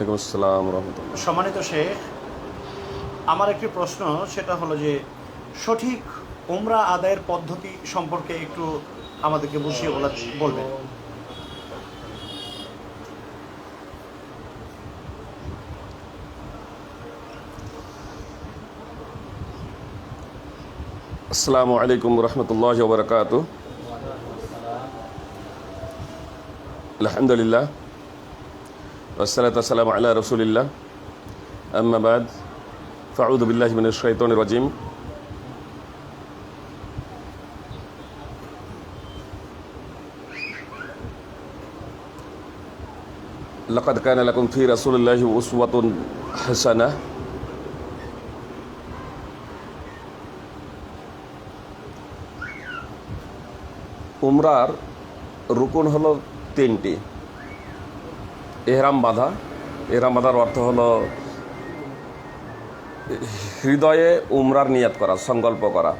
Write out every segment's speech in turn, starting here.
ওয়ালাইকুম আসসালাম রহমতুল্লাহ। সম্মানিত শেখ আমার একটি প্রশ্ন সেটা হলো যে সঠিক উমরা আদায়ের পদ্ধতি সম্পর্কে একটু আমাদেরকে বুঝিয়ে বলা বলবেন। আসসালামু আলাইকুম রহমতুল্লাহ বরকাত আলহামদুলিল্লাহ। والصلاة والسلام على رسول الله أما بعد فأعوذ بالله من الشيطان الرجيم لقد كان لكم في رسول الله أسوة حسنة উমরার রুকুন হলো তিনটি এহরাম বাঁধা। এহরাম বাঁধার অর্থ হলো, হৃদয়ে উমরার নিয়াত করা, সংকল্প করা।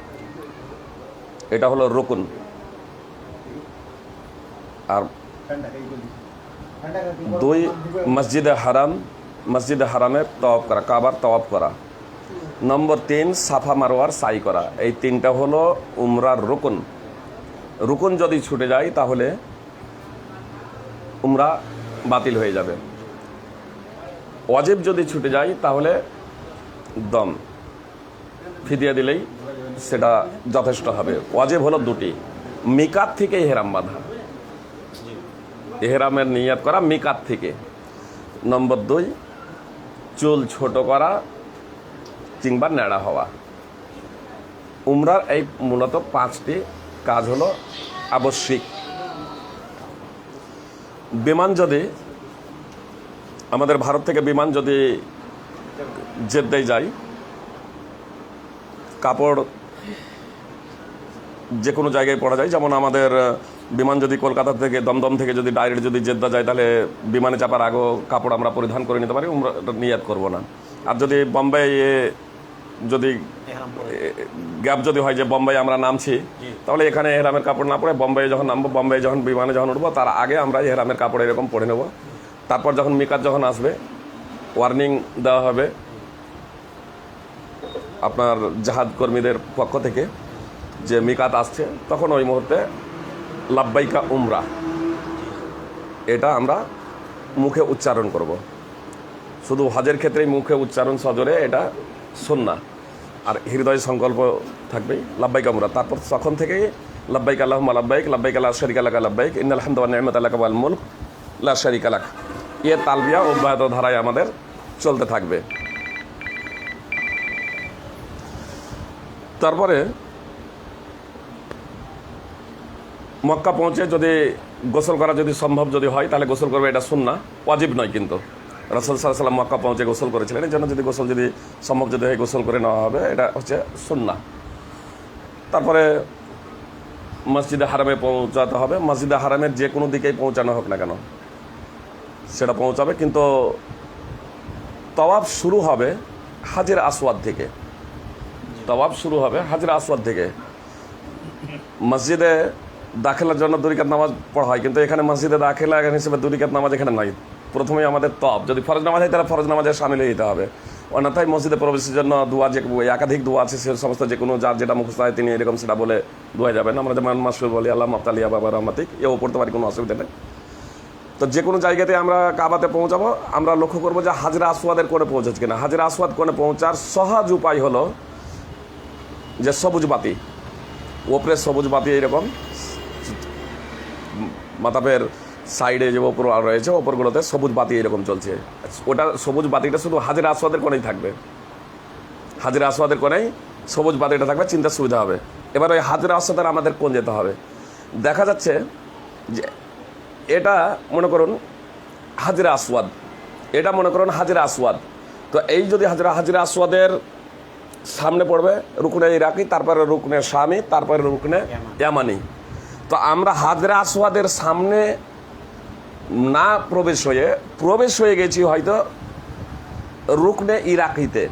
এটা হলো রুকুন। আর দুই মসজিদে হারাম, মসজিদে হারামের তওয়াব করা, কাবার তওয়াব করা। নম্বর তিন, সাফা মারোয়ার সাই করা। এই তিনটা হলো উমরার রুকুন। রুকুন যদি ছুটে যায় তাহলে উমরা বাতিল হয়ে যাবে। ওয়াজিব যদি ছুটে যায়, তাহলে দম। ফিদিয়ে দিলেই সেটা যথেষ্ট হবে। ওয়াজিব হলো দুটি। মিকাত থেকে এহেরাম বাঁধা। এহেরামের নিয়াত করা মিকাত থেকে। নম্বর দুই, চুল ছোট করা কিংবা ন্যাড়া হওয়া। উমরার এই মূলত পাঁচটি কাজ হলো আবশ্যিক। বিমান যদি আমাদের ভারত থেকে বিমান যদি জেদ্দায় যায়, কাপড় যে কোনো জায়গায় পড়া যায়, যেমন আমাদের বিমান যদি কলকাতা থেকে, দমদম থেকে যদি ডাইরেক্ট যদি জেদ্দা যায়, তাহলে বিমানে চাপার আগেও কাপড় আমরা পরিধান করে নিতে পারি, আমরা নিয়াত করব না। আর যদি বোম্বে যদি গ্যাপ যদি হয় যে বোম্বাই আমরা নামছি তাহলে এখানে এহরামের কাপড় না পরে বোম্বাই যখন নামবো বোম্বাই যখন বিমানে যখন উঠবো তার আগে আমরা এহরামের কাপড় এরকম পরে নেব। তারপর যখন মিকাত যখন আসবে ওয়ার্নিং দেওয়া হবে আপনার জাহাজ কর্মীদের পক্ষ থেকে যে মিকাত আসছে তখন ওই মুহূর্তে লাব্বাইকা উমরা। এটা আমরা মুখে উচ্চারণ করব। শুধু হজের ক্ষেত্রেই মুখে উচ্চারণ সজরে এটা সুন্না আর হৃদয় সংকল্প থাকবে, লাব্বাইক আমরা। তারপর তখন থেকেই লাব্বাইক আল্লাহ লাব্বাইক লাব্বাইক আল্লাহ শরিক আল্লাহ লাব্বাইক ইন্দ আলহামদুল্লাহ নেহমত আল্লাহ কাবাল মুলক, লা শরিক আলাক ইয়ে তালবিয়া অব্যাহত ধারায় আমাদের চলতে থাকবে। তারপরে মক্কা পৌঁছে যদি গোসল করা যদি সম্ভব যদি হয়, তাহলে গোসল করবে এটা সুন্না ওয়াজিব নয় কিন্তু। রসুল সাল্লাম মক্কা পৌঁছে গোসল করেছিলেন। এই জন্য যদি গোসল যদি সম্ভব যদি হয় গোসল করে নেওয়া হবে, এটা হচ্ছে সুন্না তারপরে মসজিদে হারামে পৌঁছাতে হবে। মসজিদে হারামের যে কোনো দিকেই পৌঁছানো হোক না কেন, সেটা পৌঁছাবে। কিন্তু তওয়াব শুরু হবে হাজির আসওয়াদ থেকে। তওয়াব শুরু হবে হাজির আসওয়াদ থেকে। মসজিদে দাখিলার জন্য দুরিকাত নামাজ পড়া হয়, কিন্তু এখানে মসজিদে দাখিলা হিসেবে দুরিকাত নামাজ এখানে নাই। প্রথমেই আমাদের তপ। যদি ফরজ নামাজ হয়, তাহলে ফরজ নামাজে সামিল হয়ে যেতে হবে। অন্যথায় মসজিদে প্রবেশের জন্য দোয়া যে একাধিক দোয়া আছে, সে সমস্ত যে কোনো যার যেটা মুখস্থ হয়, তিনি এরকম সেটা বলে দোয়া যাবেন। আমরা যেমন মাসুর বলি, আল্লাহ মাফতালিয়া বাবা রহমাতিক। এও পড়তে পারি কোনো অসুবিধা নেই। তো যে কোনো জায়গাতে আমরা কাবাতে পৌঁছাবো। আমরা লক্ষ্য করব যে হাজরা আসওয়াদের কোণে পৌঁছেছে কিনা। হাজরা আসওয়াদ কোণে পৌঁছার সহজ উপায় হলো যে সবুজ বাতি। ওপরে সবুজ বাতি এরকম মাতাপের সাইডে যে ওপর রয়েছে ওপরগুলোতে সবুজ বাতি এরকম চলছে। ওটা সবুজ বাতিটা শুধু হাজির আসওয়াদের কোণেই থাকবে। হাজির আসওয়াদের কোণেই সবুজ বাতিটা থাকবে চিন্তা সুবিধা হবে। এবার ওই হাজির আসওয়াদের আমাদের কোন যেতে হবে। দেখা যাচ্ছে যে এটা মনে করুন হাজিরা আসওয়াদ এটা মনে করুন হাজিরা আসওয়াদ তো এই যদি হাজিরা হাজিরা আসওয়াদের সামনে পড়বে রুকনে ইরাকি তারপরে রুকনে স্বামী তারপরে রুকনে ইয়ামানি। তো আমরা হাজরা আসওয়াদের সামনে না প্রবেশ হয়ে প্রবেশ হয়ে গেছি হয়তো রুকনে ইরাকিতে।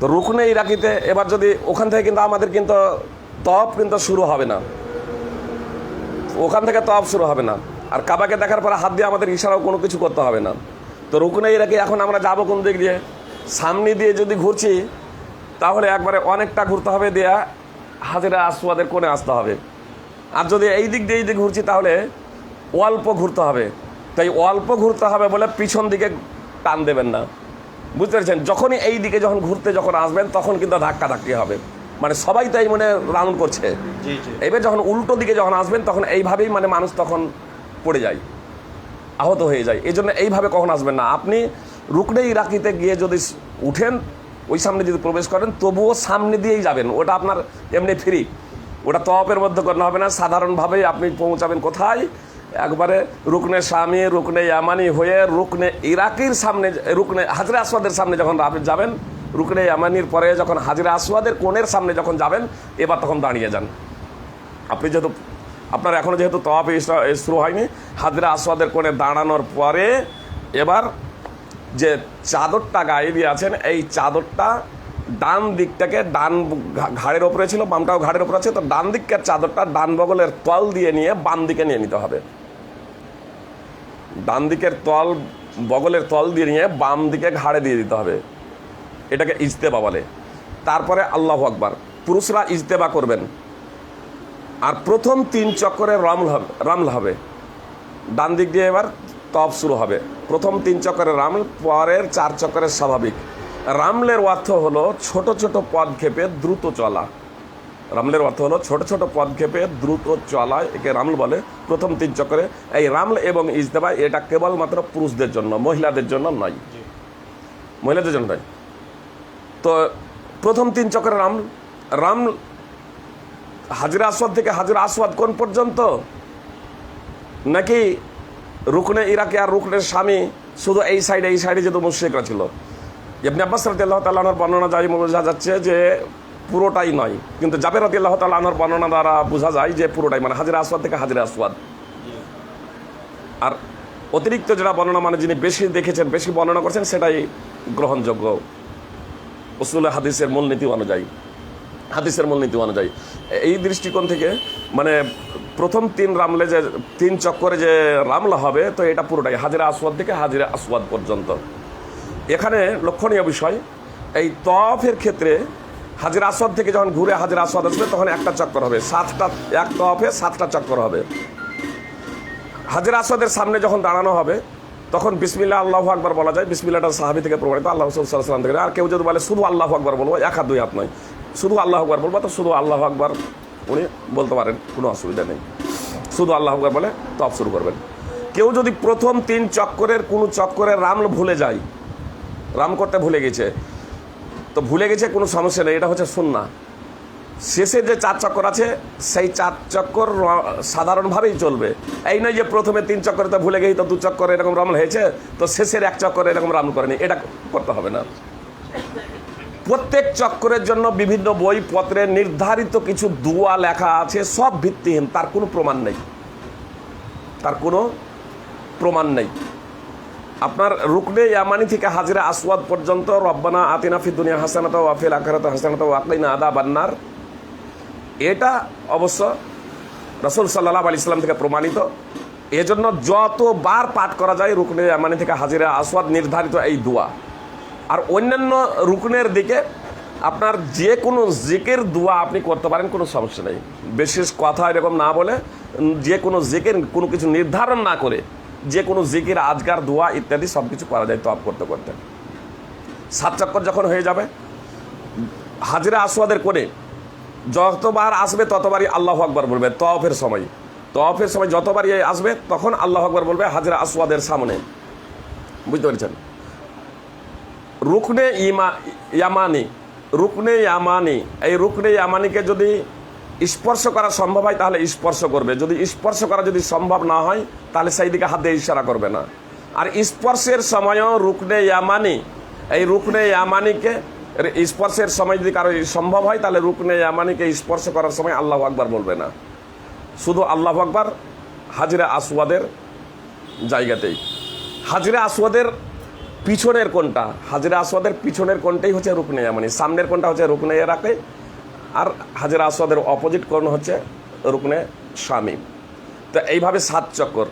তো রুকনে ইরাকিতে, এবার যদি ওখান থেকে কিন্তু আমাদের কিন্তু তপ কিন্তু শুরু হবে না। ওখান থেকে তপ শুরু হবে না। আর কাবাকে দেখার পরে হাত দিয়ে আমাদের ইশারাও কোনো কিছু করতে হবে না। তো রুকনে ইরাকি এখন আমরা যাব কোন দিক দিয়ে? সামনে দিয়ে যদি ঘুরছি, তাহলে একবারে অনেকটা ঘুরতে হবে দেয়া হাজিরা আসওয়াদের কোণে আসতে হবে। আর যদি এই দিক দিয়ে এই দিক ঘুরছি, তাহলে অল্প ঘুরতে হবে। তাই অল্প ঘুরতে হবে বলে পিছন দিকে টান দেবেন না। বুঝতে পেরেছেন? যখনই এই দিকে যখন ঘুরতে যখন আসবেন তখন কিন্তু ধাক্কা ধাক্কি হবে। মানে সবাই তাই মানে রাউন্ড করছে। এবার যখন উল্টো দিকে যখন আসবেন তখন এইভাবেই মানে মানুষ তখন পড়ে যায়। আহত হয়ে যায়। এই জন্য এইভাবে কখন আসবেন না। আপনি রুকনে ইরাকিতে গিয়ে যদি উঠেন ওই সামনে যদি প্রবেশ করেন তবুও সামনে দিয়েই যাবেন। ওটা আপনার এমনি ফ্রি ওটা তপের মধ্যে করতে হবে না। সাধারণভাবেই আপনি পৌঁছাবেন কোথায়? একবারে রুকনে স্বামী, রুকনে ইয়ামানি হয়ে রুকনে ইরাকির সামনে, রুকনে হাজরা আসওয়াদের সামনে যখন যাবেন, রুকনে ইয়ামানির পরে যখন হাজরা আসওয়াদের কোণের সামনে যখন যাবেন, এবার তখন দাঁড়িয়ে যান। আপনি যেহেতু, আপনার এখনও যেহেতু তওয়াফ শুরু হয়নি, হাজরা আসওয়াদের কোণে দাঁড়ানোর পরে এবার যে চাদরটা গায়ে দিয়ে আছেন, এই চাদরটা ডান দিকটাকে ডান ঘাড়ের ওপরে ছিল, বামটাও ঘাড়ের ওপরে আছে, তো ডান দিকের চাদরটা ডান বগলের তল দিয়ে নিয়ে বাম দিকে নিয়ে নিতে হবে। ডান দিকের তল, বগলের তল দিয়ে নিয়ে বাম দিকে ঘাড়ে দিয়ে দিতে হবে। এটাকে ইজতেবা বলে। তারপরে আল্লাহ আকবার, পুরুষরা ইজতেবা করবেন। আর প্রথম তিন চক্করে রামল হবে রামল হবে। ডান দিক দিয়ে এবার তপ শুরু হবে। প্রথম তিন চক্করে রামল, পরের চার চক্করে স্বাভাবিক। রামলের অর্থ হলো ছোট ছোট পদক্ষেপে দ্রুত চলা। রামলের অর্থ হলো ছোট ছোট পদক্ষেপে দ্রুত চলা একে রামল বলে প্রথম তিন চক্রে। এই রামল এবং ইজতেবা এটা কেবলমাত্র পুরুষদের জন্য মহিলাদের জন্য নয়। মহিলাদের জন্য নয়। তো প্রথম তিন চক্রে রাম রাম হাজিরা আসওয়াদ থেকে হাজিরা আসওয়াদ কোন পর্যন্ত? নাকি রুকনে ইরাকে আর রুকনের স্বামী শুধু এই সাইডে এই সাইডে যেহেতু মুশ্রিকরা ছিল। ইবনে আব্বাস রাদিয়াল্লাহু তাআলার বর্ণনা যাই বোঝা যাচ্ছে যে পুরোটাই নয়। কিন্তু জাবের রাদিয়াল্লাহু তাআলার বর্ণনা দ্বারা বোঝা যায় যে পুরোটাই মানে হাজিরা আসওয়াদ থেকে হাজিরা আসওয়াদ। আর অতিরিক্ত যেটা বর্ণনা মানে যিনি বেশি দেখেছেন, বেশি বর্ণনা করছেন, সেটাই গ্রহণযোগ্য। উসুল হাদিসের মূলনীতি অনুযায়ী, হাদিসের মূলনীতি অনুযায়ী। এই দৃষ্টিকোণ থেকে মানে প্রথম তিন রামলে যে, তিন চক্করে যে রামলা হবে, তো এটা পুরোটাই, হাজিরা আসওয়াদ থেকে হাজিরা আসওয়াদ পর্যন্ত। এখানে লক্ষণীয় বিষয়, এই তফের ক্ষেত্রে হাজির আসওয়াদ থেকে যখন ঘুরে হাজির আসওয়াদ আসবে, তখন একটা চক্কর হবে। সাতটা, এক তফে সাতটা চক্কর হবে। হাজির আসওয়াদের সামনে যখন দাঁড়ানো হবে, তখন বিসমিল্লা আল্লাহ আকবার বলা যায়। বিসমিল্লাটা সাহাবি থেকে প্রমাণিত। আল্লাহ সাল্লাম থেকে। আর কেউ যদি বলে, শুধু আল্লাহ আকবার বলব এক হাত, দুই হাত নয়। শুধু আল্লাহ আকবার বলব তো শুধু আল্লাহ আকবার উনি বলতে পারেন, কোনো অসুবিধা নেই। শুধু আল্লাহ আকবার বলে তপ শুরু করবেন। কেউ যদি প্রথম তিন চক্করের কোনো চক্করের রাম ভুলে যায় রাম করতে ভুলে গেছে। তো ভুলে গেছে কোনো সমস্যা নেই, এটা হচ্ছে সুন্না শেষে যে চার চক্কর আছে, সেই চার চক্কর সাধারণভাবেই চলবে। এই নয় যে প্রথমে তিন চক্করে তো ভুলে গেই, তো দু চক্কর এরকম রামল হয়েছে, তো শেষের এক চক্কর এরকম রামল করেনি, এটা করতে হবে না। প্রত্যেক চক্করের জন্য বিভিন্ন বইপত্রে নির্ধারিত কিছু দুয়া লেখা আছে, সব ভিত্তিহীন, তার কোনো প্রমাণ নেই। তার কোনো প্রমাণ নেই। আপনার রুকনে ইয়ামানি থেকে হাজিরা আসওয়াদ পর্যন্ত রব্বানা আতিনা ফি দুনিয়া হাসানাত ওয়াফিল আখারাত হাসানাত ওয়াকিনা আদা বান্নার এটা অবশ্য রসুল সাল্লাহ আলি ইসলাম থেকে প্রমাণিত। এজন্য যতবার পাঠ করা যায় রুকনে ইয়ামানি থেকে হাজিরা আসওয়াদ নির্ধারিত এই দোয়া। আর অন্যান্য রুকনের দিকে আপনার যে কোনো জিকের দোয়া আপনি করতে পারেন, কোনো সমস্যা নেই। বিশেষ কথা এরকম না বলে যে কোনো জিকের কোনো কিছু নির্ধারণ না করে যে কোনো জিকের আজকার দোয়া ইত্যাদি সব কিছু করা যায় তপ করতে করতে। সাত চক্কর যখন হয়ে যাবে, হাজিরা আসওয়াদের করে যতবার আসবে ততবারই আল্লাহ আকবর বলবে তফের সময়। তফের সময় যতবারই আসবে তখন আল্লাহ আকবর বলবে হাজিরা আসওয়াদের সামনে। বুঝতে পেরেছেন? রুকনে ইমা ইয়ামানি, রুকনে ইয়ামানি, এই রুকনে ইয়ামানিকে যদি স্পর্শ করা সম্ভব হয়, তাহলে স্পর্শ করবে। যদি স্পর্শ করা যদি সম্ভব না হয়, তাহলে সেই দিকে হাত দিয়ে ইশারা করবে না। আর স্পর্শের সময়ও রুকনে ইয়ামানি, এই রুকনে ইয়ামানিকে, স্পর্শের সময় যদি কারও সম্ভব হয়, তাহলে রুকনে ইয়ামানিকে স্পর্শ করার সময় আল্লাহ আকবার বলবে না। শুধু আল্লাহ আকবার, হাজিরা আসওয়াদের জায়গাতেই। হাজিরা আসওয়াদের পিছনের কোনটা হাজিরা আসওয়াদের পিছনের কোনটাই হচ্ছে রুকনে ইয়ামানি, সামনের কোনটা হচ্ছে রুকনে রাখে আর হাজিরা আসওয়াদের অপোজিট কোন হচ্ছে রুকনে শামীম তো এইভাবে সাত চক্কর।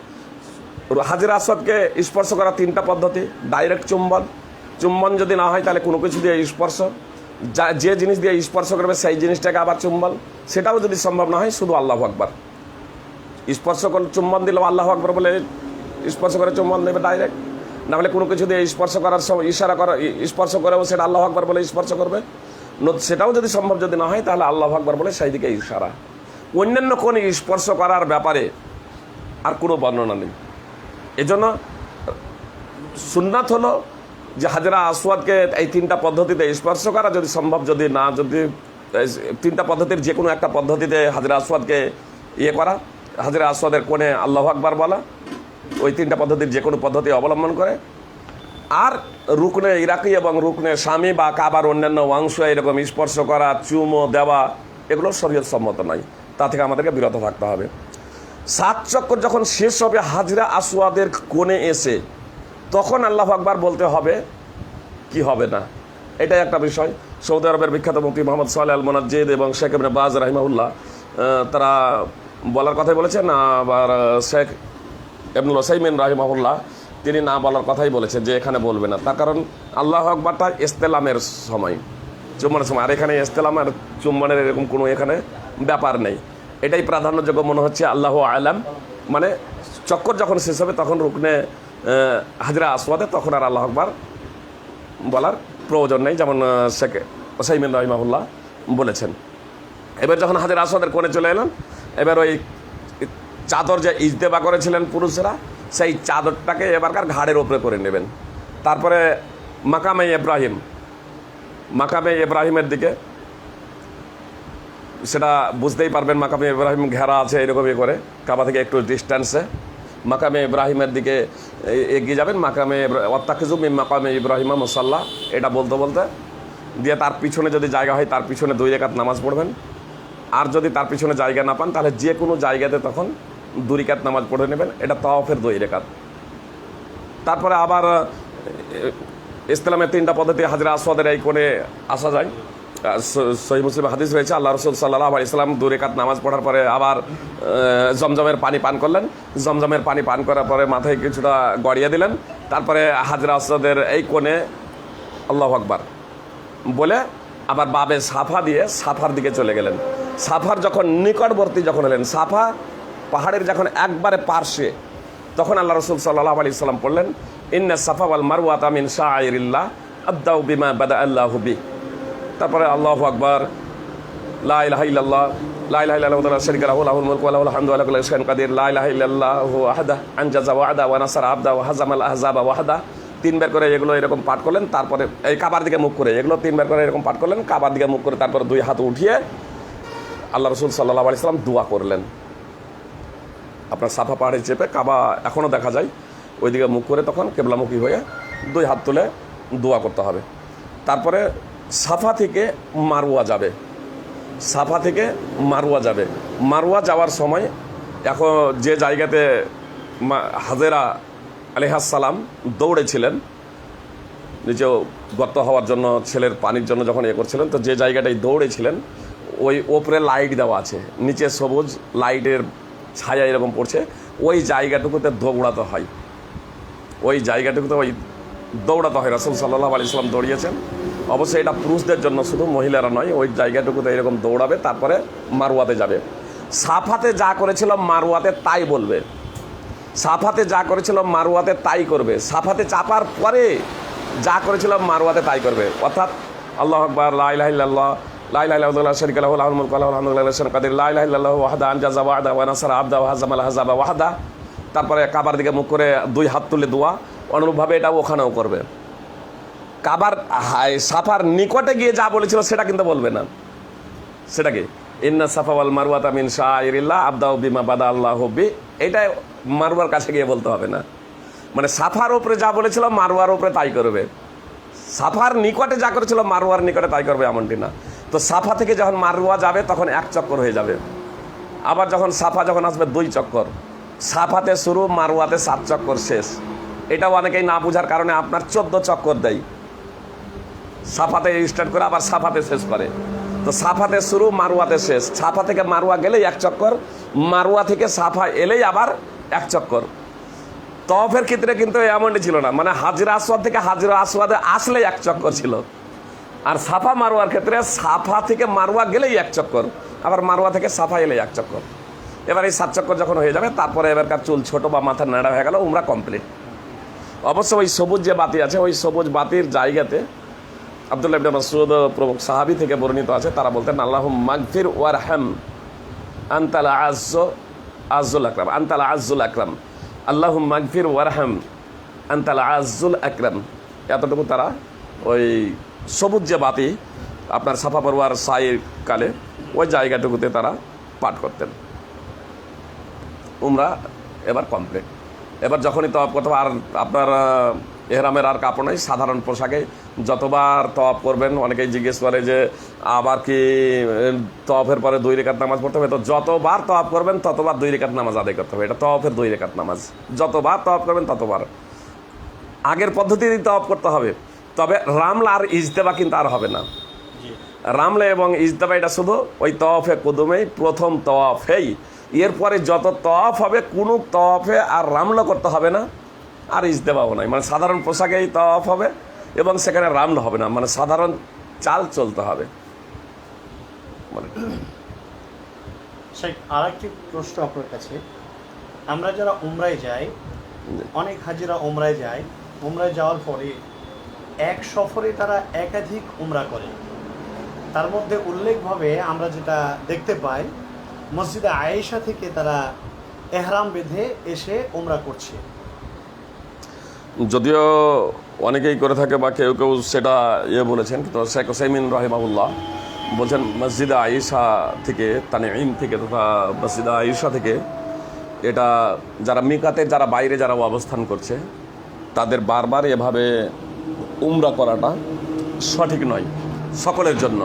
হাজির আসদকে স্পর্শ করা তিনটা পদ্ধতি ডাইরেক্ট চুম্বন। চুম্বন যদি না হয় তাহলে কোনো কিছু দিয়ে স্পর্শ। যা, যে জিনিস দিয়ে স্পর্শ করবে সেই জিনিসটাকে আবার চুম্বন। সেটাও যদি সম্ভব না হয় শুধু আল্লাহ আকবার। স্পর্শ করে, চুম্বন দিলেও আল্লাহ আকবর বলে স্পর্শ করে চুম্বন দেবে ডাইরেক্ট না হলে কোনো কিছু দিয়ে স্পর্শ করার সময় ইশারা করা স্পর্শ করেও সেটা আল্লাহ আকবর বলে স্পর্শ করবে। সেটাও যদি সম্ভব যদি না হয়, তাহলে আল্লাহ আকবর বলে সেই দিকে ইশারা। অন্যান্য কোনো স্পর্শ করার ব্যাপারে আর কোনো বর্ণনা নেই। এজন্য সুন্নাত হলো যে হাজরা আসওয়াদকে এই তিনটা পদ্ধতিতে স্পর্শ করা, যদি সম্ভব যদি না, যদি তিনটা পদ্ধতির যে কোনো একটা পদ্ধতিতে হাজরা আসওয়াদকে ইয়ে করা, হাজরা আসওয়াদের কোণে আল্লাহ আকবার বলা, ওই তিনটা পদ্ধতির যে কোনো পদ্ধতি অবলম্বন করে। আর রুকনে ইরাকি এবং রুকনে স্বামী বা কাবার অন্যান্য অংশ এরকম স্পর্শ করা চুমো দেওয়া এগুলো শরীয়ত সম্মত নয়। তা থেকে আমাদেরকে বিরত থাকতে হবে। সাত চক্কর যখন শেষ হবে হাজরা আসওয়াদের কোণে এসে তখন আল্লাহ আকবার বলতে হবে কি হবে না? এটাই একটা বিষয়। সৌদি আরবের বিখ্যাত মুক্তি মোহাম্মদ সোহাল আল মোনাজ্জেদ এবং শেখ ইবনে বাজ রাহিমাউল্লাহ আহ, তারা বলার কথাই বলেছেন আবার শেখ এবনুল ওসাইমিন রাহিমাহুল্লাহ তিনি না বলার কথাই বলেছেন যে এখানে বলবে না। তার কারণ আল্লাহ আকবরটা ইস্তেলামের সময়। চুম্বনের সময়। আর এখানে ইস্তেলামের, চুম্বনের এরকম কোনো এখানে ব্যাপার নেই। এটাই প্রাধান্যযোগ্য মনে হচ্ছে আল্লাহ আলাম। মানে চক্কর যখন শেষ হবে তখন রুকনে হাজরা আসওয়াদে তখন আর আল্লাহ আকবর বলার প্রয়োজন নেই। যেমন শেখ ওসাইমিন রহিমাহুল্লাহ বলেছেন। এবার যখন হাজির আসওয়াদের কোণে চলে এলেন, এবার ওই চাদর যে ইজতেবা করেছিলেন পুরুষেরা সেই চাদরটাকে এবারকার ঘাড়ের ওপরে করে নেবেন। তারপরে মাকামে ইব্রাহিম, মাকামে ইব্রাহিমের দিকে, সেটা বুঝতেই পারবেন মাকামে ইব্রাহিম ঘেরা আছে এরকম ইয়ে করে, কাবা থেকে একটু ডিস্ট্যান্সে মাকামে ইব্রাহিমের দিকে এগিয়ে যাবেন, মাকামে অত্তাকিজুম মাকামে ইব্রাহিমা মুসাল্লাহ এটা বলতে বলতে। দিয়ে তার পিছনে যদি জায়গা হয়, তার পিছনে দুই রেখাত নামাজ পড়বেন। আর যদি তার পিছনে জায়গা না পান, তাহলে যে কোনো জায়গাতে তখন দুই রেখাত নামাজ পড়ে নেবেন, এটা তাওয়াফের দুই রেখাত। তারপরে আবার ইসলামের তিনটা পদ্ধতি হাজরা আসওয়াদের এই কোণে আসা যায়। সহি মুসলিম হাদিস রয়েছে, আল্লাহ রসুল সাল্লাহ আলি ইসলাম দু নামাজ পড়ার পরে আবার জমজমের পানি পান করলেন। জমজমের পানি পান করার পরে মাথায় কিছুটা গড়িয়ে দিলেন। তারপরে হাজরা আসওয়াদের এই কোণে আল্লাহ আকবার বলে আবার বাবে সাফা দিয়ে সাফার দিকে চলে গেলেন। সাফার যখন নিকটবর্তী যখন হলেন, সাফা পাহাড়ের যখন একবারে পার্শ্বে, তখন আল্লাহ রসুল সাল্লাহ আলি সাল্লাম পড়লেন ইন্না সাফা ওয়াল মারওয়াত আমিন শাহ আইরিল্লাহ আব্দাউ বিমা বাদা আল্লাহ হুবি তারপরে আল্লাহ আকবর কাদির তিনবার করে এগুলো এরকম পাঠ করলেন, তারপরে এই কাবার দিকে মুখ করে, এগুলো তিনবার করে এরকম পাঠ করলেন, কাবার দিকে মুখ করে তারপরে দুই হাত উঠিয়ে আল্লাহ রসুল সাল্লাহ আলি দোয়া করলেন। আপনার সাফা পাহাড়ে চেপে কাবা এখনও দেখা যায়। ওইদিকে মুখ করে তখন কেবলামুখী হয়ে দুই হাত তুলে দোয়া করতে হবে। তারপরে সাফা থেকে মারুয়া যাবে। সাফা থেকে মারুয়া যাবে। মারুয়া যাওয়ার সময় এখন যে জায়গাতে হাজেরা আলিহাসালাম দৌড়েছিলেন, নিজেও গর্ত হওয়ার জন্য, ছেলের পানির জন্য যখন এ করছিলেন, তো যে জায়গাটায় দৌড়েছিলেন, ওই ওপরে লাইট দেওয়া আছে। নিচে সবুজ লাইটের ছায়া এরকম পড়ছে, ওই জায়গাটুকুতে দৌড়াতে হয়। ওই জায়গাটুকুতে ওই দৌড়াতে হয়। রাসুল সাল্লাহ আলি ইসলাম দৌড়িয়েছেন। অবশ্যই এটা পুরুষদের জন্য শুধু মহিলারা নয়, ওই জায়গাটুকুতে এরকম দৌড়াবে, তারপরে মারুয়াতে যাবে। সাফাতে যা করেছিল মারুয়াতে তাই বলবে। সাফাতে যা করেছিল মারুয়াতে তাই করবে। সাফাতে চাপার পরে যা করেছিল মারুয়াতে তাই করবে। অর্থাৎ আল্লাহ আকবর লাইলাহিল্লাহ লাইলাহ শরিক আল্লাহ আলমুল আলহামদুলিল্লাহ কাদির লাইলাহিল্লাহ ওয়াহাদা আনজাজা ওয়াহাদা ওয়ানাসার আবদা ওয়াহাজামাল হাজাবা ওয়াহাদা। তারপরে কাবার দিকে মুখ করে দুই হাত তুলে দোয়া। অনুরূপভাবে এটা ওখানেও করবে। কাবার সাফার নিকটে গিয়ে যা বলেছিল সেটা কিন্তু বলবে না। সেটা কি? ইন্না সাফা ওয়াল মারওয়াতা মিন শাইরিল্লাহ, আবদাউ বিমা বাদা আল্লাহ বি। এটা মারুয়ার কাছে গিয়ে বলতে হবে না। মানে সাফার উপরে যা বলেছিল, মারওয়ার উপরে তাই করবে। সাফার নিকটে যা করেছিল, মারওয়ার নিকটে তাই করবে এমনটি না। তো সাফা থেকে যখন মারুয়া যাবে, তখন এক চক্কর হয়ে যাবে। আবার যখন সাফা যখন আসবে, দুই চক্কর। সাফাতে শুরু মারুয়াতে সাত চক্কর শেষ। এটাও অনেকেই না বোঝার কারণে আপনার চোদ্দ চক্কর দেয়। সাফাতে স্টার্ট করে, আবার সাফাতে শেষ করে। তো সাফাতে শুরু মারুয়াতে শেষ। সাফা থেকে মারুয়া গেলেই এক চক্কর মারুয়া থেকে সাফা এলেই আবার এক চক্কর। তফের ক্ষেত্রে কিন্তু এমনটি ছিল না। মানে হাজিরা আসওয়াদ থেকে হাজিরা আসওয়াদে আসলেই এক চক্কর ছিল। আর সাফা মারোয়ার ক্ষেত্রে সাফা থেকে মারোয়া গেলেই এক চক্কর, আবার মারোয়া থেকে সাফা এলেই এক চক্কর। এবার এই সাত চক্কর যখন হয়ে যাবে, তারপরে এবারকার চুল ছোট বা মাথা নাড়া হয়ে গেল, উমরা কমপ্লিট অবশ্য ওই সবুজ যে বাতি আছে, ওই সবুজ বাতির জায়গাতে আবদুল্লাহ ইবনে মাসউদ প্রমুখ সাহাবি থেকে বর্ণিত আছে, তারা বলতেন আল্লাহ মাগফির ওয়ারহাম আন্তাল আজ আজ্জুল আকরাম, আন্তাল আজ্জুল আকরাম আল্লাহ মাগফির ওয়ারহাম আন্তাল আজ্জুল আকরাম। এতটুকু তারা ওই সবুজ যে বাতি আপনার সাফা পরওয়ার সাইর কালে, ওই জায়গাটুকুতে তারা পাঠ করতেন। উমরা এবার কমপ্লিট এবার যখনই তওয়াব করতে আর আপনার এহরামের আর কাপড় নেই, সাধারণ পোশাকে যতবার তওয়াব করবেন, অনেকেই জিজ্ঞেস করে যে, আবার কি তওয়াফের পরে দুই রেখাত নামাজ পড়তে হবে? তো যতবার তওয়াব করবেন, ততবার দুই রেখাত নামাজ আদায় করতে হবে। এটা তওয়াফের দুই রেখাত নামাজ। যতবার তওয়াব করবেন, ততবার। আগের পদ্ধতিতেই তওয়াব করতে হবে। তবে রামলা আর ইজতেবা কিন্তু আর হবে না। রামলা এবং ইজতেবা এটা শুধু ওই তওয়াফে কুদুমেই প্রথম তওয়াফেই। এরপরে যত তওয়াফ হবে কোনো তওয়াফে আর রামলা করতে হবে না আর ইজতেবাও নাই। মানে সাধারণ পোশাকেই তওয়াফ হবে এবং সেখানে রামলা হবে না। মানে সাধারণ চাল চলতে হবে। মানে সেই আরেকটি প্রশ্ন আপনার কাছে। আমরা যারা উমরায় যাই অনেক হাজিরা উমরায় যায়। উমরায় যাওয়ার পরে এক সফরে তারা একাধিক উমরা করে। তার মধ্যে উল্লেখভাবে আমরা যেটা দেখতে পাই, মসজিদে আয়েশা থেকে তারা এহরাম বেঁধে এসে উমরা করছে। যদিও অনেকেই করে থাকে বা কেউ কেউ সেটা ইয়ে বলেছেন, কিন্তু শেখ হোসাইমিন রহিমাউল্লাহ বলছেন, মসজিদে আয়েশা থেকে তানে তানিম থেকে তথা মসজিদে আয়েশা থেকে, এটা যারা মিকাতে যারা বাইরে যারা অবস্থান করছে, তাদের বারবার এভাবে উমরা করাটা সঠিক নয় সকলের জন্য।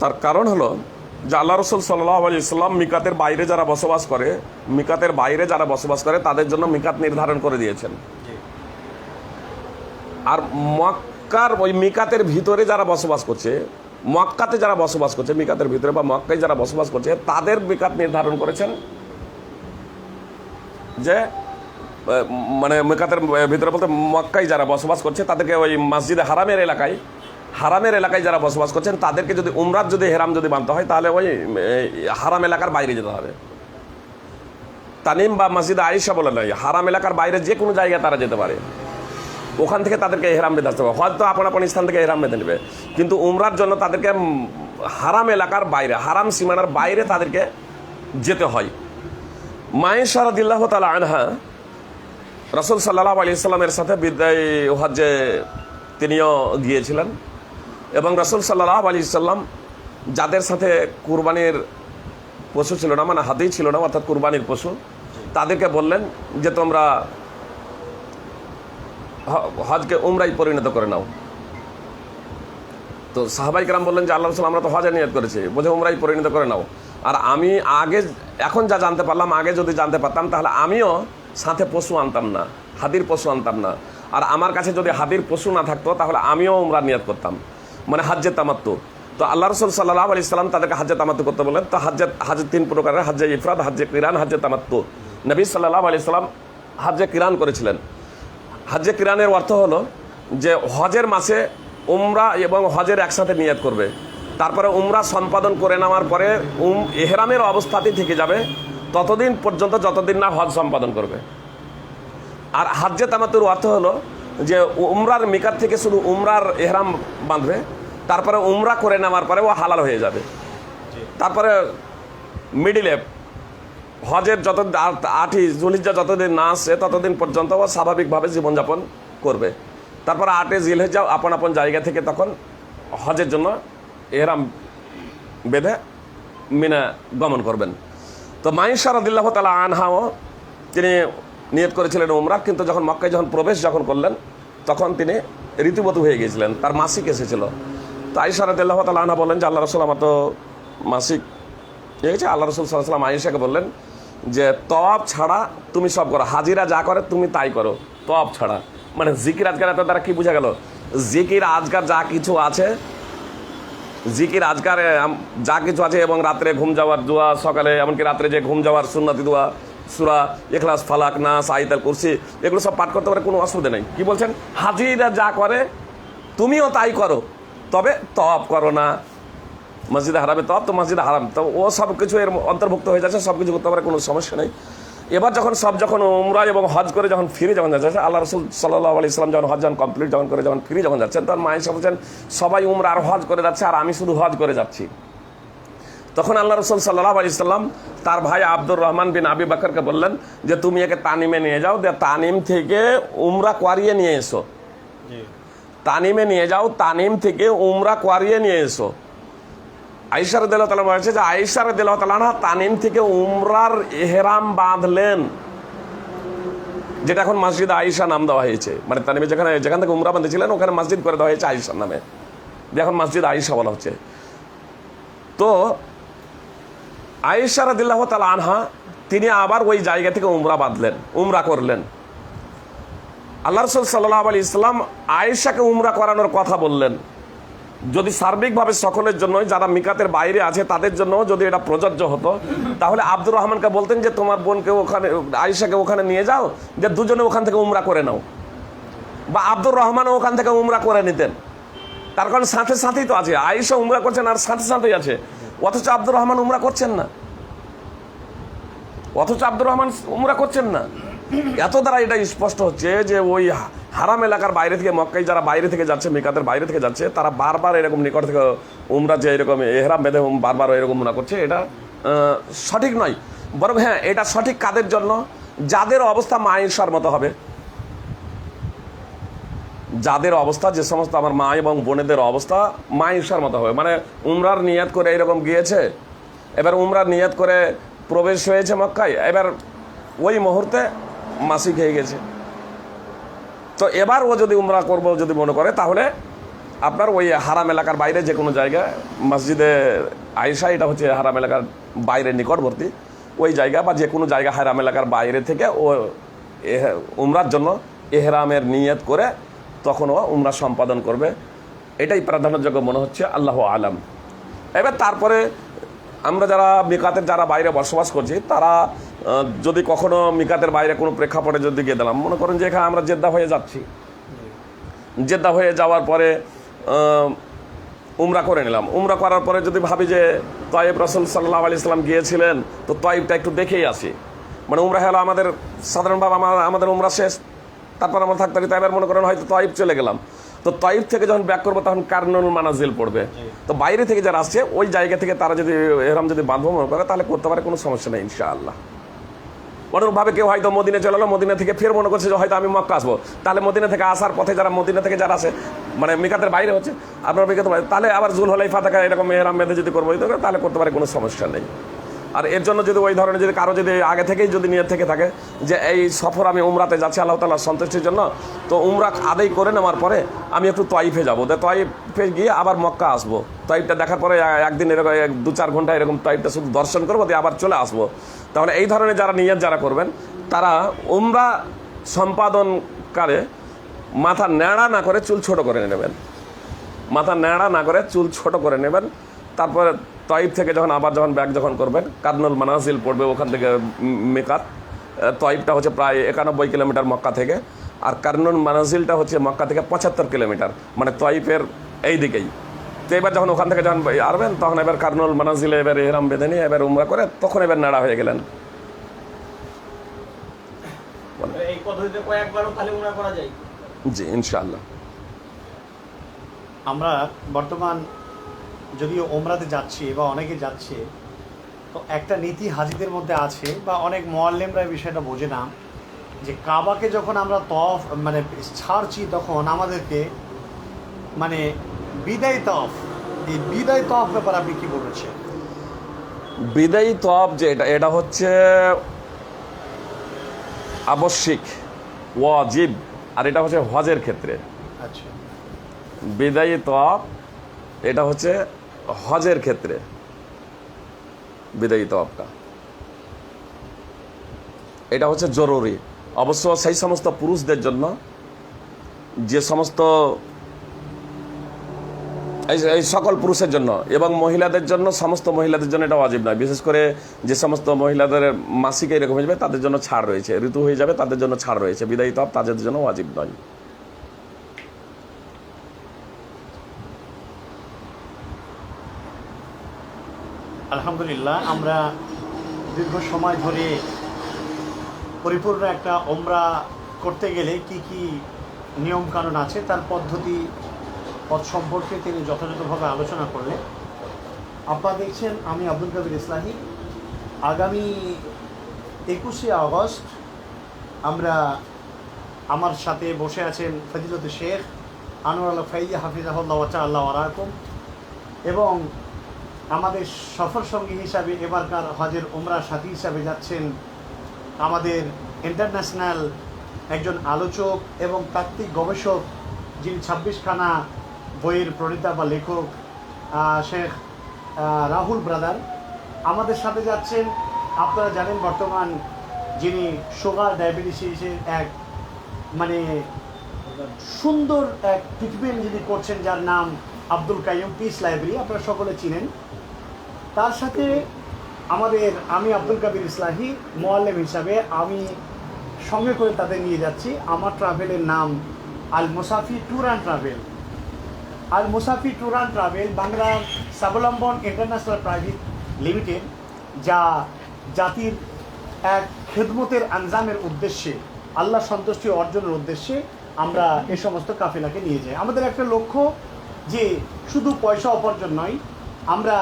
তার কারণ হলো যে আল্লাহ রসুল সাল্লাহ আলি ইসলাম মিকাতের বাইরে যারা বসবাস করে, মিকাতের বাইরে যারা বসবাস করে, তাদের জন্য মিকাত নির্ধারণ করে দিয়েছেন। আর মক্কার ওই মিকাতের ভিতরে যারা বসবাস করছে, মক্কাতে যারা বসবাস করছে, মিকাতের ভিতরে বা মক্কায় যারা বসবাস করছে, তাদের মিকাত নির্ধারণ করেছেন যে মানে মিকাতের ভিতরে বলতে মক্কায় যারা বসবাস করছে, তাদেরকে ওই মসজিদে হারামের এলাকায় হারামের এলাকায় যারা বসবাস করছেন, তাদেরকে যদি উমরাত যদি হেরাম যদি মানতে হয়, তাহলে ওই হারাম এলাকার বাইরে যেতে হবে। তানিম বা মসজিদে আয়েশা বলে নয় হারাম এলাকার বাইরে যে কোনো জায়গায় তারা যেতে পারে। ওখান থেকে তাদেরকে হেরাম বেঁধে আসতে হবে। হয়তো আপন আপন স্থান থেকে হেরাম বেঁধে নেবে। কিন্তু উমরার জন্য তাদেরকে হারাম এলাকার বাইরে, হারাম সীমানার বাইরে তাদেরকে যেতে হয়। মায়েশা রাদিল্লাহ তালা আনহা রসুল সাল্লাহ আলি ইসলামের সাথে বিদ্যায় হজ্জে তিনিও গিয়েছিলেন। এবং রসুল সাল্লাহ আলি সাল্লাম যাদের সাথে কুরবানির পশু ছিল না মানে হাতেই ছিল না, অর্থাৎ কুরবানির পশু, তাদেরকে বললেন যে তোমরা হজকে উমরাই পরিণত করে নাও। তো সাহাবাই কেরাম বললেন যে আল্লাহ আমরা তো হজে নিয়ত করেছি, বোঝে উমরাই পরিণত করে নাও। আর আমি আগে, এখন যা জানতে পারলাম, আগে যদি জানতে পারতাম, তাহলে আমিও সাথে পশু আনতাম না হাতির পশু আনতাম না। আর আমার কাছে যদি হাতির পশু না থাকতো, তাহলে আমিও উমরা নিয়ত করতাম। মানে হাজ্যে তামাত্তু। তো আল্লাহ রসুল সাল্লাহ আলি সাল্লাম তাদেরকে হাজ্যে তামাত্তু করতে বলেন তো হাজ্যে হাজ তিন প্রকারের হাজ্যে ইফরাদ হাজ্যে কিরান হাজ্যে তামাত্তু। নবী সাল্লাহ আলি সাল্লাম হাজ্যে কিরান করেছিলেন। হাজ্যে কিরানের অর্থ হলো যে হজের মাসে উমরা এবং হজের একসাথে নিয়ত করবে। তারপরে উমরা সম্পাদন করে নেওয়ার পরে উম, এহরামের অবস্থাতেই থেকে যাবে। ততদিন পর্যন্ত যতদিন না হজ সম্পাদন করবে। আর হাজ্যে তামাতুর অর্থ হলো যে উমরার মিকাত থেকে শুধু উমরার এহরাম বাঁধবে তারপরে উমরা করে নেওয়ার পরে ও হালাল হয়ে যাবে। তারপরে মিডিলে হজের যত আট- আটই জুলিজ্জা যতদিন না আসে ততদিন পর্যন্ত ও স্বাভাবিকভাবে জীবনযাপন করবে। তারপর আটে জিলহেজাও আপন আপন জায়গা থেকে তখন হজের জন্য এহরাম বেঁধে মিনা গমন করবেন। তো মাইশা রদিল্লাহ তালা আনহাও, তিনি নিয়ত করেছিলেন উমরা, কিন্তু যখন মক্কায় যখন প্রবেশ যখন করলেন, তখন তিনি ঋতুবতী হয়ে গিয়েছিলেন। তার মাসিক এসেছিল। তো আইসা রদিল্লাহ তালা আনহা বললেন যে, আল্লাহ রসুল আমার তো মাসিক ঠিক আছে আল্লাহ রসুল সাল্লাম আয়েশাকে বললেন যে, তওয়াব ছাড়া তুমি সব করো। হাজিরা যা করে তুমি তাই করো, তওয়াব ছাড়া। মানে জিকির আজকার দ্বারা কি বোঝা গেল? জিকির আজকার যা কিছু আছে জিকির, আজকার যা কিছু আছে এবং রাত্রে ঘুম যাওয়ার দোয়া, সকালে, এমনকি রাত্রে যে ঘুম যাওয়ার সুন্নতি দোয়া, সুরা এখলাস ফালাক না আইতাল কুরসি, এগুলো সব পাঠ করতে পারে, কোনো অসুবিধা নেই। কি বলছেন? হাজিরা যা করে, তুমিও তাই করো। তবে তপ করো না। মসজিদে হারামে তপ তো মসজিদে হারাম। তো ও সব কিছু এর অন্তর্ভুক্ত হয়ে যাচ্ছে সব কিছু করতে পারে, কোনো সমস্যা নেই। এবার যখন সব যখন উমরা এবং হজ করে যখন ফিরে যখন যাচ্ছে আল্লাহ রসুল সাল্লাহ আলি ইসলাম যখন হজ যখন কমপ্লিট যখন করে যখন ফিরে যখন যাচ্ছেন তখন মায়ের বলছেন সবাই উমরা আর হজ করে যাচ্ছে আর আমি শুধু হজ করে যাচ্ছি। তখন আল্লাহ রসুল সাল্লাহ আলি ইসলাম তার ভাই আব্দুর রহমান বিন আবি বাকরকে বললেন যে তুমি একে তানিমে নিয়ে যাও যে তানিম থেকে উমরা কোয়ারিয়ে নিয়ে এসো। তানিমে নিয়ে যাও তানিম থেকে উমরা কোয়ারিয়ে নিয়ে এসো। আইসার দিল বলেছে যে আইসার দিল তানিম থেকে উমরার এহরাম বাঁধলেন। যেটা এখন মসজিদ আইসা নাম দেওয়া হয়েছে। মানে তানিমে যেখানে, যেখান থেকে উমরা বাঁধেছিলেন, ওখানে মসজিদ করে দেওয়া হয়েছে আইসার নামে। এখন মসজিদ আইসা বলা হচ্ছে। তো আয়েশা রাদিল্লাহ তালা আনহা, তিনি আবার ওই জায়গা থেকে উমরা বাঁধলেন, উমরা করলেন। আল্লাহ রসুল সাল্লাহ আলী ইসলাম আয়েশাকে উমরা করানোর কথা বললেন। যদি সার্বিকভাবে সকলের জন্য যারা মিকাতের বাইরে আছে, তাদের জন্য যদি এটা প্রযোজ্য হতো, তাহলে আব্দুর রহমানকে বলতেন যে তোমার বোনকে ওখানে, আয়েশাকে ওখানে নিয়ে যাও, যে দুজনে ওখান থেকে উমরা করে নাও। বা আব্দুর রহমানও ওখান থেকে উমরা করে নিতেন। তার কারণ সাথে সাথেই তো আছে, আয়েশা উমরা করছেন আর সাথে সাথেই আছে। অথচ আব্দুর রহমান উমরা করছেন না। অথচ আব্দুর রহমান উমরা করছেন না। এত দ্বারা এটা স্পষ্ট হচ্ছে যে ওই হারাম এলাকার বাইরে থেকে মক্কাই যারা বাইরে থেকে যাচ্ছে, মিকাতের বাইরে থেকে যাচ্ছে, তারা বারবার এরকম নিকট থেকে উমরা যে এরকম এহরাম বেঁধে বারবার এরকম উমরা করছে, এটা সঠিক নয়। বরং হ্যাঁ এটা সঠিক কাদের জন্য? যাদের অবস্থা মায়েশার মতো হবে। যাদের অবস্থা, যে সমস্ত আমার মা এবং বোনেদের অবস্থা মা ঈশার মতো হবে। মানে উমরার নিয়াত করে এরকম গিয়েছে, এবার উমরার নিয়াত করে প্রবেশ হয়েছে মক্কায়, এবার ওই মুহূর্তে মাসিক হয়ে গেছে। তো এবার ও যদি উমরা করব যদি মনে করে, তাহলে আপনার ওই হারাম এলাকার বাইরে যে কোনো জায়গায় মসজিদে আয়েশা, এটা হচ্ছে হারাম এলাকার বাইরে নিকটবর্তী, ওই জায়গা বা যে কোনো জায়গা হারাম এলাকার বাইরে থেকে ও উমরার জন্য এহরামের নিয়ত করে তখন ও উমরা সম্পাদন করবে। এটাই প্রাধান্যযোগ্য মনে হচ্ছে, আল্লাহ আলাম। এবার তারপরে আমরা যারা মিকাতের যারা বাইরে বসবাস করছি, তারা যদি কখনো মিকাতের বাইরে কোনো প্রেক্ষাপটে যদি গিয়ে দিলাম মনে করেন যে এখানে আমরা জেদ্দা হয়ে যাচ্ছি। জেদ্দা হয়ে যাওয়ার পরে উমরা করে নিলাম। উমরা করার পরে যদি ভাবি যে তয়েব রসুল সাল্লাহ আলি ইসলাম গিয়েছিলেন, তো তয়েবটা একটু দেখেই আসি। মানে উমরা হলো আমাদের সাধারণভাবে আমার, আমাদের উমরা শেষ। তারপর আমরা থাকতে পারি তাই এবার মনে করেন হয়তো তয়েব চলে গেলাম। তো তয়েব থেকে যখন ব্যাক করব, তখন কার্নুল মানাজিল পড়বে। তো বাইরে থেকে যারা আসছে, ওই জায়গা থেকে তারা যদি এরম যদি বাঁধবো মনে করে, তাহলে করতে পারে কোনো সমস্যা নেই, ইনশাআল্লাহ। অনুরূপভাবে কেউ হয়তো মদিনে চলে গেলো মদিনা থেকে ফের মনে করছে যে হয়তো আমি মক্কা আসব। তাহলে মদিনা থেকে আসার পথে যারা মদিনা থেকে যারা আসে মানে মিকাতের বাইরে হচ্ছে, আপনার মিকাতের বাইরে তাহলে আবার জুল হলাই ফাতাকা এরকম মেহরাম বেঁধে যদি করব তাহলে করতে পারে কোনো সমস্যা নেই। আর এর জন্য যদি ওই ধরনের যদি কারও যদি আগে থেকেই যদি নিয়ে থেকে থাকে যে এই সফর আমি উমরাতে যাচ্ছি আল্লাহ তালার সন্তুষ্টির জন্য, তো উমরা আদায় করে নেওয়ার পরে আমি একটু তয়েফে যাব। তো তয়েফে গিয়ে আবার মক্কা আসব। তয়েফটা দেখার পরে একদিন এরকম দু চার ঘণ্টা এরকম তয়েফটা শুধু দর্শন করব, দিয়ে আবার চলে আসব। তাহলে এই ধরনের যারা নিয়ত যারা করবেন, তারা উমরা সম্পাদনকারে মাথা ন্যাড়া না করে চুল ছোট করে নেবেন। মাথা ন্যাড়া না করে চুল ছোট করে নেবেন। তারপরে তয়েব থেকে যখন আবার যখন ব্যাগ যখন করবেন, কার্নুল মানাজিল পড়বে ওখান থেকে মেকাত। তয়েবটা হচ্ছে প্রায় একানব্বই কিলোমিটার মক্কা থেকে। আর কার্নুল মানাজিলটা হচ্ছে মক্কা থেকে পঁচাত্তর কিলোমিটার। মানে তয়েফের এই দিকেই। তো এবার যখন ওখান থেকে যখন আরবেন তখন এবার কার্নুল মানাজিলে এবার এহরাম বেঁধে নিয়ে এবার উমরা করে তখন এবার নাড়া হয়ে গেলেন। এই পদ্ধতিতে কয়েকবারও করা যায়? জি ইনশাআল্লাহ। আমরা বর্তমান যদিও ওমরাতে যাচ্ছি বা অনেকে যাচ্ছে তো একটা নীতি হাজিদের মধ্যে আছে বা অনেক মোয়াল্লেমরা এই বিষয়টা বোঝে না যে কাবাকে যখন আমরা তফ মানে ছাড়ছি তখন আমাদেরকে মানে বিদায় তফ। এই বিদায় তফ ব্যাপার আপনি কি বলেছেন বিদায়ী তপ যে এটা এটা হচ্ছে আবশ্যিক ওয়াজিব আর এটা হচ্ছে হজের ক্ষেত্রে। আচ্ছা। বিদায়ী তপ এটা হচ্ছে হজের ক্ষেত্রে বিদায়ী তপটা এটা হচ্ছে জরুরি। অবশ্য সেই সমস্ত পুরুষদের জন্য যে সমস্ত এই সকল পুরুষের জন্য এবং মহিলাদের জন্য, সমস্ত মহিলাদের জন্য এটা অজীব নয়। বিশেষ করে যে সমস্ত মহিলাদের মাসিক এরকম হয়ে যাবে, তাদের জন্য ছাড় রয়েছে। ঋতু হয়ে যাবে, তাদের জন্য ছাড় রয়েছে। বিদায়ী তপ তাদের জন্য অজীব নয়। আলহামদুলিল্লাহ, আমরা দীর্ঘ সময় ধরে পরিপূর্ণ একটা ওমরা করতে গেলে কি কি নিয়ম কানুন আছে, তার পদ্ধতি পথ সম্পর্কে তিনি যথাযথভাবে আলোচনা করলেন। আপনারা দেখছেন, আমি আব্দুল কাবির ইসলাহি। আগামী একুশে আগস্ট আমরা আমার সাথে বসে আছেন ফজিলত শেখ আনোয়ার আল্লাহ ফাইজি, হাফিজাহুল্লাহ আল্লাহ আরাকুম এবং আমাদের সফর সঙ্গী হিসাবে এবারকার হজের ওমরা সাথী হিসাবে যাচ্ছেন আমাদের ইন্টারন্যাশনাল একজন আলোচক এবং তাত্ত্বিক গবেষক যিনি ছাব্বিশখানা বইয়ের প্রণেতা বা লেখক শেখ রাহুল ব্রাদার আমাদের সাথে যাচ্ছেন আপনারা জানেন বর্তমান যিনি সুগার ডায়াবেটিসের এক মানে সুন্দর এক ট্রিটমেন্ট যিনি করছেন, যার নাম আব্দুল কাইম পিস লাইব্রেরি আপনারা সকলে চিনেন। তার সাথে আমাদের আমি আব্দুল কাবির ইসলাহি, মোয়াল্লেম হিসাবে আমি সঙ্গে করে তাদের নিয়ে যাচ্ছি। আমার ট্রাভেলের নাম Al Musafi tour and travel. Al Musafi tour and travel, Bangla Swabalamban international private limited, যা জাতির এক খেদমতের আঞ্জামের উদ্দেশ্যে আল্লাহ সন্তুষ্টি অর্জনের উদ্দেশ্যে আমরা এ সমস্ত কাফেলাকে নিয়ে যাই। আমাদের একটা লক্ষ্য যে শুধু পয়সা উপার্জন নয়, আমরা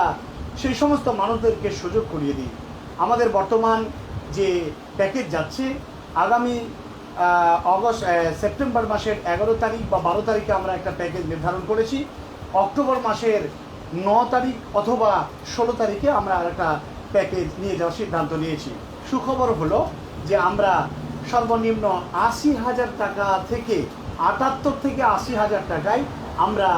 সেই সমস্ত মানুষদেরকে সুযোগ করিয়ে দিই। আমাদের বর্তমান যে প্যাকেজ যাচ্ছে, আগামী অগস্ট সেপ্টেম্বর মাসের এগারো তারিখ বা বারো তারিখে আমরা একটা প্যাকেজ নির্ধারণ করেছি। অক্টোবর মাসের ন তারিখ অথবা ষোলো তারিখে আমরা একটা প্যাকেজ নিয়ে যাওয়ার সিদ্ধান্ত নিয়েছি। সুখবর হলো যে আমরা সর্বনিম্ন আশি হাজার টাকা থেকে আটাত্তর থেকে আশি হাজার টাকায় আমরা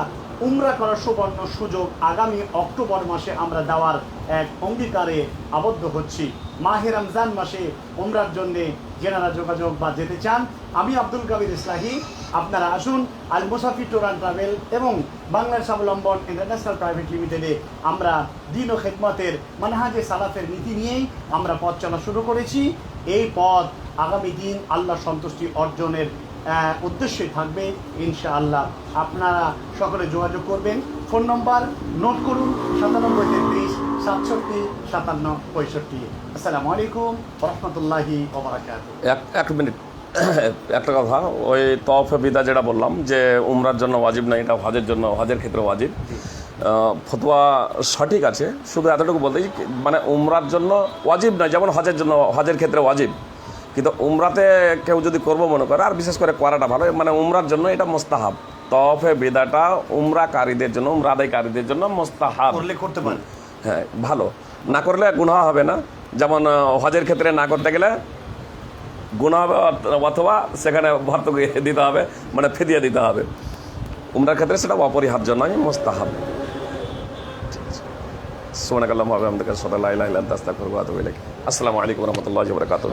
উমরা করার সুবর্ণ সুযোগ আগামী অক্টোবর মাসে আমরা দেওয়ার এক অঙ্গীকারে আবদ্ধ হচ্ছি। মাহে রমজান মাসে উমরার জন্যে যেনারা যোগাযোগ বা যেতে চান, আমি আব্দুল কাবির ইসলাহি। আপনারা আসুন Al Musafi tour and travel এবং বাংলার স্বাবলম্বন ইন্টারন্যাশনাল প্রাইভেট লিমিটেডে আমরা দিন ও খেদমতের মানহাজে সালাফের নীতি নিয়েই আমরা পথ চলা শুরু করেছি। এই পথ আগামী দিন আল্লাহ সন্তুষ্টি অর্জনের উদ্দেশ্যই থাকবে ইনশাআল্লাহ আপনারা সকলে যোগাযোগ করবেন। ফোন নম্বর নোট করুন সাতানব্বই তেত্রিশ সাতষট্টি সাতান্ন পঁয়ষট্টি। আসসালামু আলাইকুম রহমতুল্লাহি এক এক মিনিট। একটা কথা ওই তফ বিদা যেটা বললাম যে উমরার জন্য ওয়াজিব না এটা হজের জন্য হজের ক্ষেত্রে ওয়াজিব। ফতোয়া সঠিক আছে শুধু এতটুকু বলতে মানে উমরার জন্য ওয়াজিব নয় যেমন হজের জন্য হজের ক্ষেত্রে ওয়াজিব। কিন্তু উমরাতে কেউ যদি করব মনে করে আর বিশেষ করে করাটা ভালো মানে উমরার জন্য এটা মোস্তাহাব। তফে বিদাটা উমরাকারীদের জন্য উমরা আদায়কারীদের জন্য মোস্তাহাব। করলে করতে পারেন। হ্যাঁ ভালো। না করলে গুনাহ হবে না। যেমন হজের ক্ষেত্রে না করতে গেলে গুনাহ হবে অথবা সেখানে ভর্তুক দিতে হবে মানে ফেদিয়ে দিতে হবে। উমরার ক্ষেত্রে সেটা অপরিহার্য নয় মোস্তাহাব। সোনাকাল্লাম হবে আমাদের সাথে ইলান তাস্তা করব আসসালামু আলাইকুম রহমতুল্লাহ বরকাত